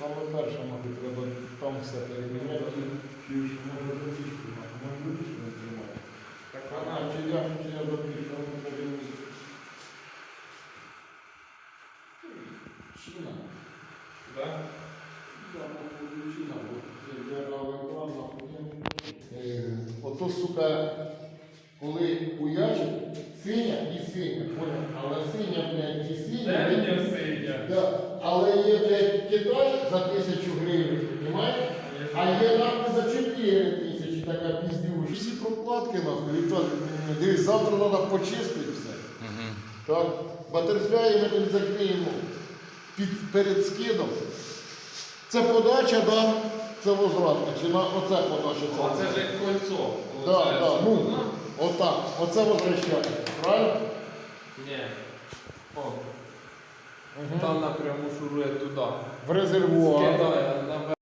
Саме перше, мабуть, треба там все переміняти. Чи ж може запічку, може запічку не тримати. Так А, вона чи я, чи я запічку, не переміняти. Чина. да? Да, походу, Чина, бо я держав екран, нахуй. Е, Ото, сука, коли уячить, синя і синя, понял? Але синя, блядь, і синя. Синя. Да. Але є блядь, за тисячу гривень, розумієш? А є нахуй за 4 тисячі така піздюш. Всі прокладки нахуй, Віталій, дивись, завтра треба почистити все. Так, батерфляї ми тут закриємо під, перед скидом. Це подача, да? це возвратка. Чи на оце подача? Це Оце ж як кольцо. Да, да, ну, отак, оце возвращає. Правильно? Там напряму шурує туди. В резервуар. Скидає